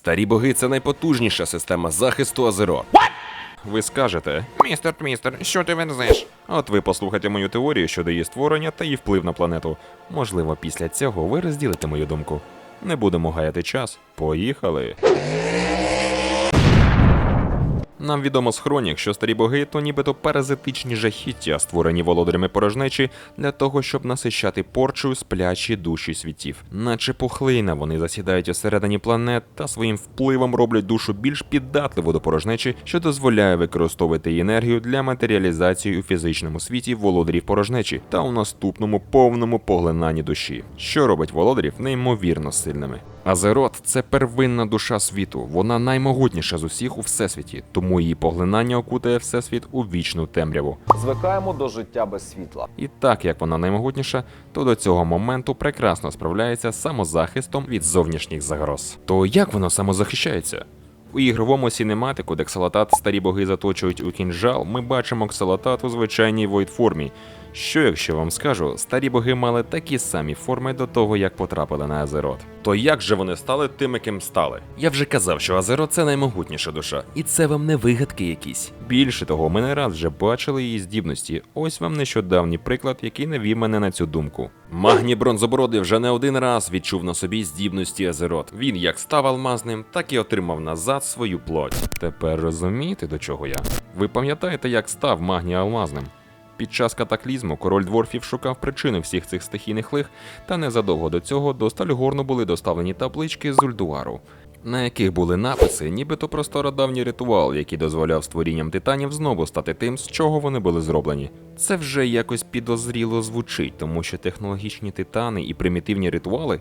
Старі боги це найпотужніша система захисту Азеро. Ви скажете, Містер Твістер, що ти верзеш? от ви послухайте мою теорію щодо її створення та її вплив на планету. Можливо, після цього ви розділите мою думку. Не будемо гаяти час. Поїхали. Нам відомо з хронік, що старі боги то нібито паразитичні жахіття, створені володарями порожнечі для того, щоб насищати порчою сплячі душі світів. Наче пухлина, вони засідають усередині планет та своїм впливом роблять душу більш піддатливу до порожнечі, що дозволяє використовувати енергію для матеріалізації у фізичному світі володарів порожнечі та у наступному повному поглинанні душі, що робить володарів неймовірно сильними. Азерот це первинна душа світу. Вона наймогутніша з усіх у всесвіті, тому її поглинання окутає всесвіт у вічну темряву. Звикаємо до життя без світла. І так як вона наймогутніша, то до цього моменту прекрасно справляється з самозахистом від зовнішніх загроз. То як воно самозахищається? У ігровому сінематику, де ксалатат старі боги заточують у кінжал, ми бачимо ксалатат у звичайній войд-формі. Що, якщо вам скажу, старі боги мали такі самі форми до того, як потрапили на Азерот. То як же вони стали тими, ким стали? Я вже казав, що Азерот це наймогутніша душа, і це вам не вигадки якісь. Більше того, ми не раз вже бачили її здібності. Ось вам нещодавній приклад, який навів мене на цю думку. Магні бронзобородий вже не один раз відчув на собі здібності Азерот. Він як став алмазним, так і отримав назад свою плоть. Тепер розумієте, до чого я? Ви пам'ятаєте, як став магній алмазним? Під час катаклізму король дворфів шукав причини всіх цих стихійних лих, та незадовго до цього до Стальгорну були доставлені таблички з Ульдуару, на яких були написи, нібито про стародавній ритуал, який дозволяв створінням титанів знову стати тим, з чого вони були зроблені. Це вже якось підозріло звучить, тому що технологічні титани і примітивні ритуали.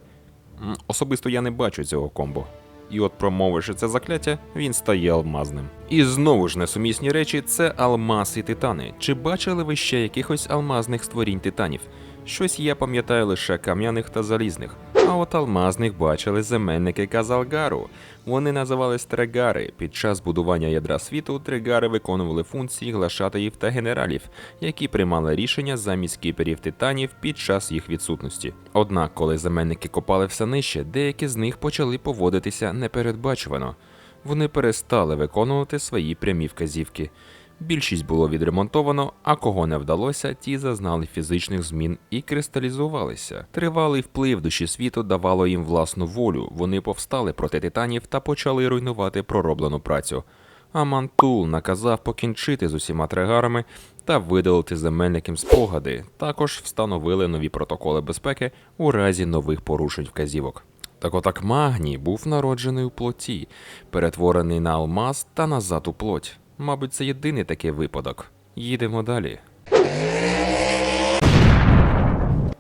Особисто я не бачу цього комбо. І от промовивши це закляття, він стає алмазним. І знову ж несумісні речі це алмаз і титани. Чи бачили ви ще якихось алмазних створінь титанів? Щось я пам'ятаю лише кам'яних та залізних. А от алмазних бачили земельники Казалгару. Вони називались тригари. Під час будування ядра світу тригари виконували функції глашатаїв та генералів, які приймали рішення замість кіперів титанів під час їх відсутності. Однак, коли земельники копали все нижче, деякі з них почали поводитися непередбачувано. Вони перестали виконувати свої прямі вказівки. Більшість було відремонтовано, а кого не вдалося, ті зазнали фізичних змін і кристалізувалися. Тривалий вплив душі світу давало їм власну волю. Вони повстали проти титанів та почали руйнувати пророблену працю. А Мантул наказав покінчити з усіма тригарами та видалити земельникам спогади. Також встановили нові протоколи безпеки у разі нових порушень вказівок. Так отак Магній був народжений у плоті, перетворений на алмаз та назад у плоть. Мабуть, це єдиний такий випадок. Їдемо далі.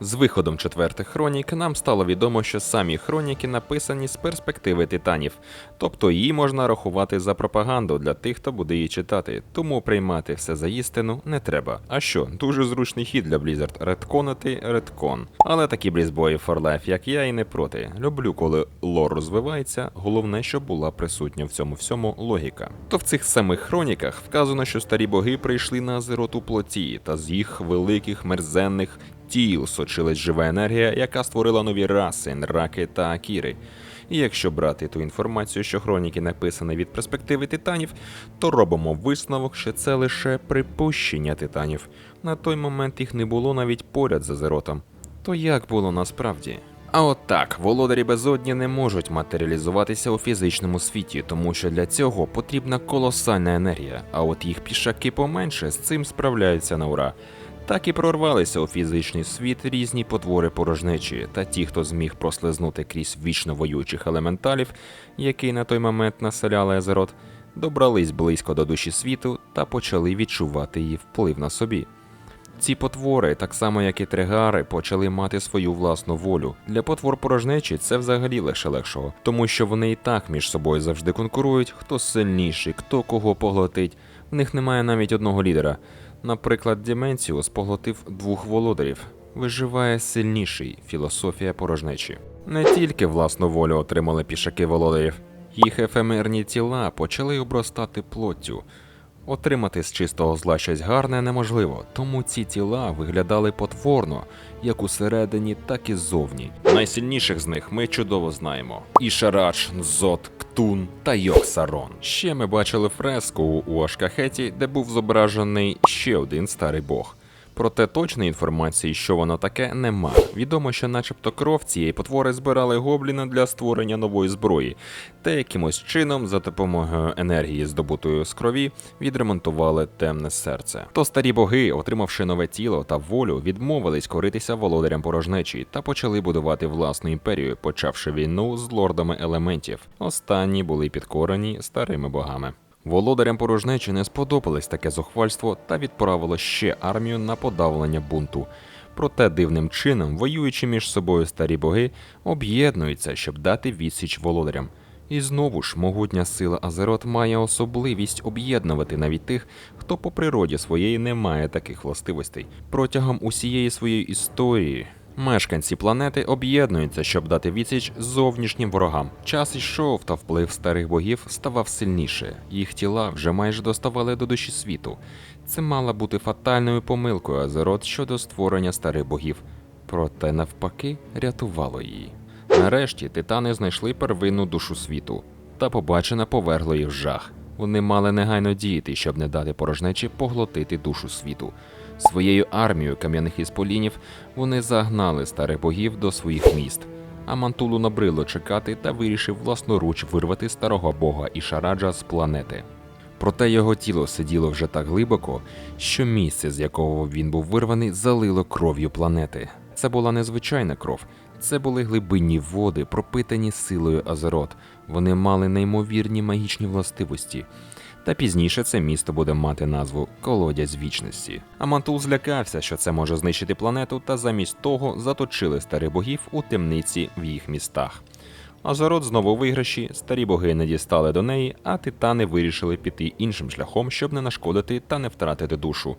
З виходом четвертих хронік нам стало відомо, що самі хроніки написані з перспективи титанів, тобто її можна рахувати за пропаганду для тих, хто буде її читати, тому приймати все за істину не треба. А що, дуже зручний хід для Blizzard редконити редкон. Але такі брізбої for life, як я, і не проти. Люблю, коли лор розвивається, головне, щоб була присутня в цьому всьому логіка. То в цих самих хроніках вказано, що старі боги прийшли на Азерот у плоті, та з їх великих мерзенних тіл сочилась жива енергія, яка створила нові раси, нраки та акіри. І якщо брати ту інформацію, що хроніки написані від перспективи титанів, то робимо висновок, що це лише припущення титанів. На той момент їх не було навіть поряд з Азеротом. То як було насправді? А от так, володарі безодні не можуть матеріалізуватися у фізичному світі, тому що для цього потрібна колосальна енергія, а от їх пішаки поменше з цим справляються на ура. Так і прорвалися у фізичний світ різні потвори порожнечі, та ті, хто зміг прослизнути крізь вічно воюючих елементалів, які на той момент населяли Азерот, добрались близько до душі світу та почали відчувати її вплив на собі. Ці потвори, так само як і тригари, почали мати свою власну волю. Для потвор порожнечі це взагалі легше легшого, тому що вони і так між собою завжди конкурують, хто сильніший, хто кого поглотить. В них немає навіть одного лідера. Наприклад, Діменціус поглотив двох володарів. Виживає сильніший філософія порожнечі. Не тільки власну волю отримали пішаки володарів, їх ефемерні тіла почали обростати плоттю. Отримати з чистого зла щось гарне неможливо, тому ці тіла виглядали потворно, як усередині, так і ззовні. Найсильніших з них ми чудово знаємо: Ішарач, Нзот, Ктун та Йоксарон. Ще ми бачили фреску у Ашкахеті, де був зображений ще один старий бог. Проте точної інформації, що воно таке, нема. Відомо, що, начебто, кров цієї потвори збирали гобліни для створення нової зброї, та якимось чином, за допомогою енергії, здобутої з крові, відремонтували темне серце. То старі боги, отримавши нове тіло та волю, відмовились коритися володарям порожнечі та почали будувати власну імперію, почавши війну з лордами елементів. Останні були підкорені старими богами. Володарям порожнечі не сподобалось таке зухвальство та відправило ще армію на подавлення бунту. Проте дивним чином, воюючи між собою старі боги, об'єднуються, щоб дати відсіч володарям. І знову ж могутня сила Азерот має особливість об'єднувати навіть тих, хто по природі своєї не має таких властивостей. Протягом усієї своєї історії мешканці планети об'єднуються, щоб дати відсіч зовнішнім ворогам. Час йшов, та вплив старих богів ставав сильніше. Їх тіла вже майже доставали до душі світу. Це мала бути фатальною помилкою Азерот щодо створення старих богів, проте навпаки рятувало її. Нарешті титани знайшли первинну душу світу, та побачене повергло їх в жах. Вони мали негайно діяти, щоб не дати порожнечі поглотити душу світу. Своєю армією кам'яних ісполінів вони загнали старих богів до своїх міст. А Мантулу набрило чекати та вирішив власноруч вирвати старого бога Ішараджа з планети. Проте його тіло сиділо вже так глибоко, що місце, з якого він був вирваний, залило кров'ю планети. Це була незвичайна кров, це були глибинні води, пропитані силою Азерот. Вони мали неймовірні магічні властивості. Та пізніше це місто буде мати назву Колодязь вічності. Амантул злякався, що це може знищити планету, та замість того заточили старих богів у темниці в їх містах. Азерот знову виграші, старі боги не дістали до неї, а титани вирішили піти іншим шляхом, щоб не нашкодити та не втратити душу.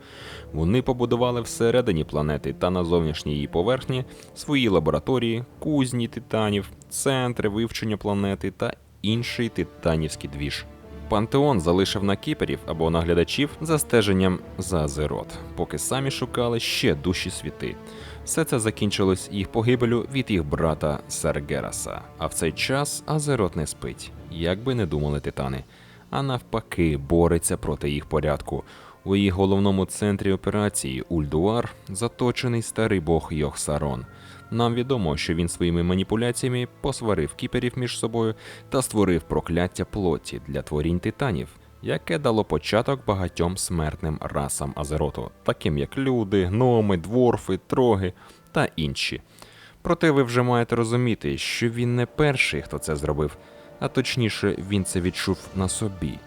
Вони побудували всередині планети та на зовнішній її поверхні свої лабораторії, кузні титанів, центри вивчення планети та інший титанівський двіж. Пантеон залишив на кіперів або наглядачів за стеженням за Азерот, поки самі шукали ще душі світи. Все це закінчилось їх погибелю від їх брата Саргераса. А в цей час Азерот не спить, як би не думали титани, а навпаки, бореться проти їх порядку. У її головному центрі операції Ульдуар заточений старий бог Йохсарон. Нам відомо, що він своїми маніпуляціями посварив кіперів між собою та створив прокляття плоті для творінь титанів, яке дало початок багатьом смертним расам Азероту, таким як люди, гноми, дворфи, троги та інші. Проте ви вже маєте розуміти, що він не перший, хто це зробив, а точніше, він це відчув на собі.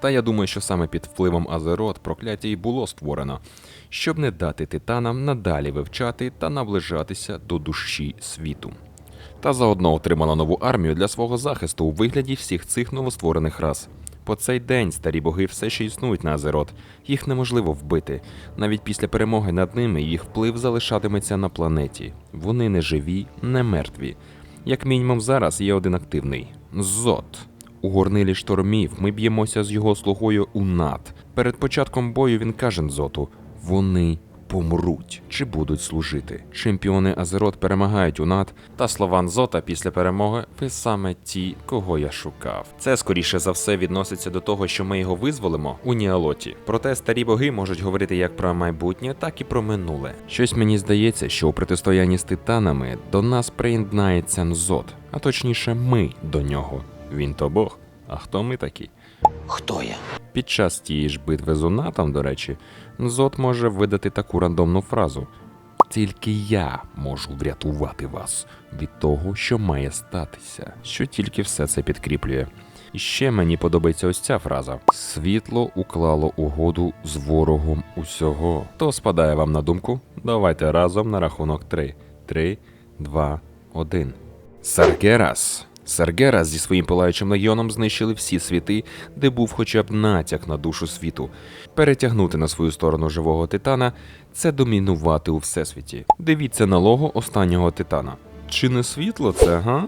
Та я думаю, що саме під впливом Азерот прокляття й було створено, щоб не дати титанам надалі вивчати та наближатися до душі світу. Та заодно отримала нову армію для свого захисту у вигляді всіх цих новостворених рас. По цей день старі боги все ще існують на Азерот. Їх неможливо вбити. Навіть після перемоги над ними їх вплив залишатиметься на планеті. Вони не живі, не мертві. Як мінімум зараз є один активний Зот. У горнилі штормів ми б'ємося з його слугою Унат. Перед початком бою він каже Нзоту: вони помруть чи будуть служити. Чемпіони Азерот перемагають Унат, та слова Нзота після перемоги ви саме ті, кого я шукав. Це скоріше за все відноситься до того, що ми його визволимо у Ніалоті. Проте старі боги можуть говорити як про майбутнє, так і про минуле. Щось мені здається, що у протистоянні з титанами до нас приєднається Нзот, а точніше, ми до нього. Він то Бог. А хто ми такі? Хто я? Під час тієї ж битви з Унатом, до речі, Нзот може видати таку рандомну фразу: Тільки я можу врятувати вас від того, що має статися, що тільки все це підкріплює. І ще мені подобається ось ця фраза: світло уклало угоду з ворогом усього. То спадає вам на думку? Давайте разом на рахунок три. Три, два, один. Саргерас. Саргерас зі своїм палаючим легіоном знищили всі світи, де був хоча б натяк на душу світу. Перетягнути на свою сторону живого титана це домінувати у всесвіті. Дивіться на лого останнього титана. Чи не світло це, га?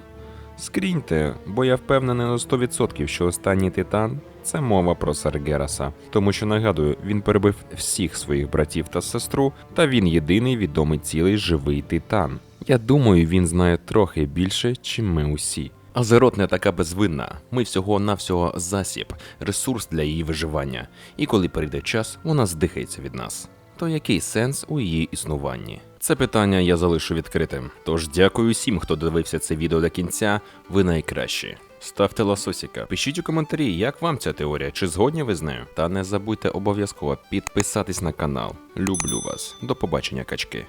Скріньте, бо я впевнений на 100%, що останній титан це мова про Саргераса. Тому що нагадую, він перебив всіх своїх братів та сестру, та він єдиний відомий цілий живий титан. Я думаю, він знає трохи більше, чим ми усі. Азерот не така безвинна. Ми всього-навсього засіб, ресурс для її виживання. І коли прийде час, вона здихається від нас. То який сенс у її існуванні? Це питання я залишу відкритим. Тож дякую всім, хто дивився це відео до кінця. Ви найкращі. Ставте ласосіка, пишіть у коментарі, як вам ця теорія, чи згодні ви з нею. Та не забудьте обов'язково підписатись на канал. Люблю вас. До побачення, качки.